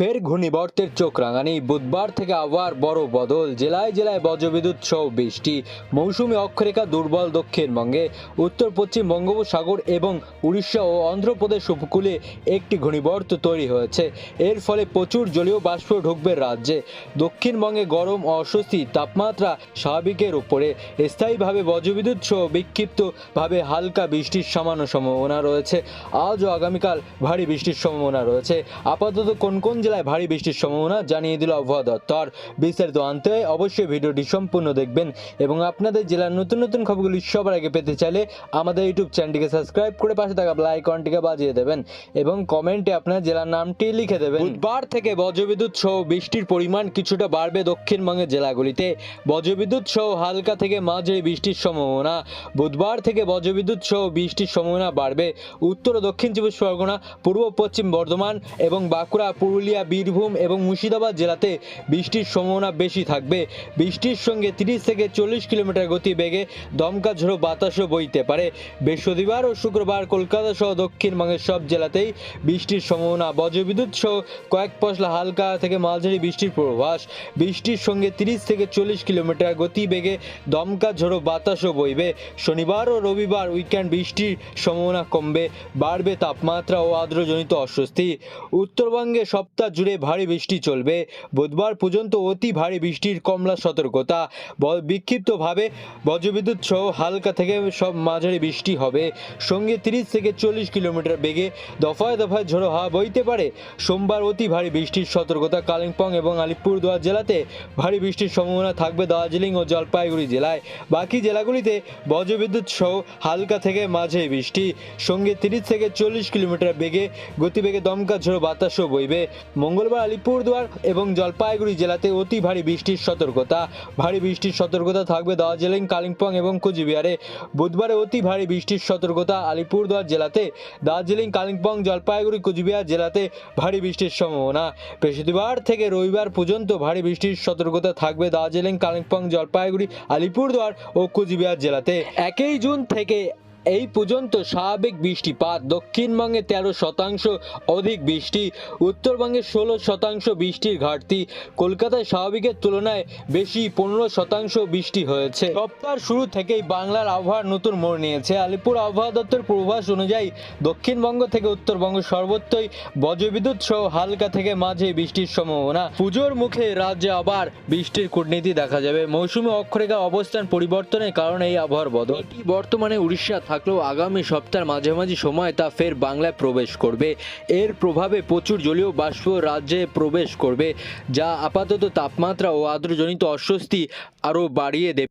ফের ঘূর্ণিবর্তের চোখ রাঙানি। বুধবার থেকে আবার বড় বদল। জেলায় জেলায় বজ্রবিদ্যুৎ সহ বৃষ্টি। মৌসুমী অক্ষরেখা দুর্বল দক্ষিণবঙ্গে। উত্তর পশ্চিম বঙ্গোপসাগর এবং উড়িষ্যা ও অন্ধ্রপ্রদেশ উপকূলে একটি ঘূর্ণিবর্ত তৈরি হয়েছে। এর ফলে প্রচুর জলীয় বাষ্প ঢুকবে রাজ্যে। দক্ষিণবঙ্গে গরম অস্বস্তি তাপমাত্রা স্বাভাবিকের উপরে। স্থায়ীভাবে বজ্রবিদ্যুৎ সহ বিক্ষিপ্তভাবে হালকা বৃষ্টির সামান্য সম্ভাবনা রয়েছে। আজ ও আগামীকাল ভারী বৃষ্টির সম্ভাবনা রয়েছে। আপাতত কোন কোন জেলায় ভারী বৃষ্টির সম্ভাবনা জানিয়ে দিল আবহাওয়া দপ্তর। বিস্তারিত আনতে অবশ্যই ভিডিওটি সম্পূর্ণ দেখবেন এবং আপনাদের জেলার নতুন নতুন খবরগুলি সবার আগে পেতে চাইলে আমাদের ইউটিউব চ্যানেলটিকে সাবস্ক্রাইব করে পাশে থাকা বেল আইকনটিকে বাজিয়ে দেবেন এবং কমেন্টে আপনার জেলার নামটি লিখে দেবেন। বুধবার থেকে বজ্রবিদ্যুৎ সহ বৃষ্টির পরিমাণ কিছুটা বাড়বে দক্ষিণবঙ্গের জেলাগুলিতে। বজ্রবিদ্যুৎ সহ হালকা থেকে মাঝারি বৃষ্টির সম্ভাবনা। বুধবার থেকে বজ্রবিদ্যুৎ সহ বৃষ্টির সম্ভাবনা বাড়বে। উত্তর ও দক্ষিণ চব্বিশ পরগনা, পূর্ব পশ্চিম বর্ধমান এবং বাঁকুড়া, পুরুলিয়া বীরভূম এবং মুর্শিদাবাদ জেলাতে বৃষ্টির সম্ভাবনা বেশি থাকবে। বৃষ্টির সঙ্গে তিরিশ থেকে চল্লিশ কিলোমিটার গতি বেগে দমকা ঝোড়ো বাতাসও বইতে পারে। বৃহস্পতিবার ও শুক্রবার কলকাতা সহ দক্ষিণবঙ্গের সব জেলাতেই বৃষ্টির সম্ভাবনা। বজ্রবিদ্যুৎ সহ কয়েক পশলা হালকা থেকে মাঝারি বৃষ্টির পূর্বাভাস। বৃষ্টির সঙ্গে তিরিশ থেকে চল্লিশ কিলোমিটার গতি বেগে দমকা ঝোড়ো বাতাসও বইবে। শনিবার ও রবিবার উইকেন্ড বৃষ্টির সম্ভাবনা কমবে, বাড়বে তাপমাত্রা ও আর্দ্রজনিত অস্বস্তি। উত্তরবঙ্গে সপ্তাহ জুড়ে ভারী বৃষ্টি চলবে। বুধবার পর্যন্ত অতি ভারী বৃষ্টির কমলা সতর্কতা। বিক্ষিপ্তভাবে বজ্রবিদ্যুৎ সহ হালকা থেকে সব মাঝারি বৃষ্টি হবে। সঙ্গে তিরিশ থেকে চল্লিশ কিলোমিটার বেগে দফায় দফায় ঝোড়ো হাওয়া বইতে পারে। সোমবার অতি ভারী বৃষ্টির সতর্কতা কালিম্পং এবং আলিপুরদুয়ার জেলাতে ভারী বৃষ্টির সম্ভাবনা থাকবে দার্জিলিং ও জলপাইগুড়ি জেলায়। বাকি জেলাগুলিতে বজ্রবিদ্যুৎ সহ হালকা থেকে মাঝে বৃষ্টি। সঙ্গে তিরিশ থেকে চল্লিশ কিলোমিটার বেগে গতিবেগে দমকা ঝোড়ো বাতাসও বইবে। মঙ্গলবার আলিপুরদুয়ার এবং জলপাইগুড়ি জেলাতে অতি ভারী বৃষ্টির সতর্কতা। ভারী বৃষ্টির সতর্কতা থাকবে দার্জিলিং, কালিম্পং এবং কোচবিহারে। বুধবারে অতি ভারী বৃষ্টির সতর্কতা আলিপুরদুয়ার জেলাতে। দার্জিলিং, কালিম্পং, জলপাইগুড়ি, কোচবিহার জেলাতে ভারী বৃষ্টির সম্ভাবনা। বৃহস্পতিবার থেকে রবিবার পর্যন্ত ভারী বৃষ্টির সতর্কতা থাকবে দার্জিলিং, কালিম্পং, জলপাইগুড়ি, আলিপুরদুয়ার ও কোচবিহার জেলাতে। একই জুন থেকে এই পর্যন্ত স্বাভাবিক বৃষ্টিপাত, দক্ষিণবঙ্গে তেরো শতাংশ অধিক বৃষ্টি, উত্তরবঙ্গে ষোলো শতাংশ বৃষ্টির ঘাটতি। কলকাতায় স্বাভাবিকের তুলনায় বেশি পনেরো শতাংশ বৃষ্টি হয়েছে। সপ্তাহের শুরু থেকেই বাংলার আবহাওয়ার নতুন মোড় নিয়েছে। আলিপুর আবহাওয়া দপ্তর পূর্বাভাস অনুযায়ী দক্ষিণবঙ্গ থেকে উত্তরবঙ্গ সর্বত্রই বজ্রবিদ্যুৎ সহ হালকা থেকে মাঝে বৃষ্টির সম্ভাবনা। পুজোর মুখে রাজ্যে আবার বৃষ্টির কূটনীতি দেখা যাবে। মৌসুমী অক্ষরেখা অবস্থান পরিবর্তনের কারণে এই আবহাওয়ার বদল। বর্তমানে উড়িষ্যা থাকলেও আগামী সপ্তাহের মাঝামাঝি সময় তা ফের বাংলায় প্রবেশ করবে। এর প্রভাবে প্রচুর জলীয় বাষ্প রাজ্যে প্রবেশ করবে, যা আপাতত তাপমাত্রা ও আর্দ্রজনিত অস্বস্তি আরও বাড়িয়ে দেবে।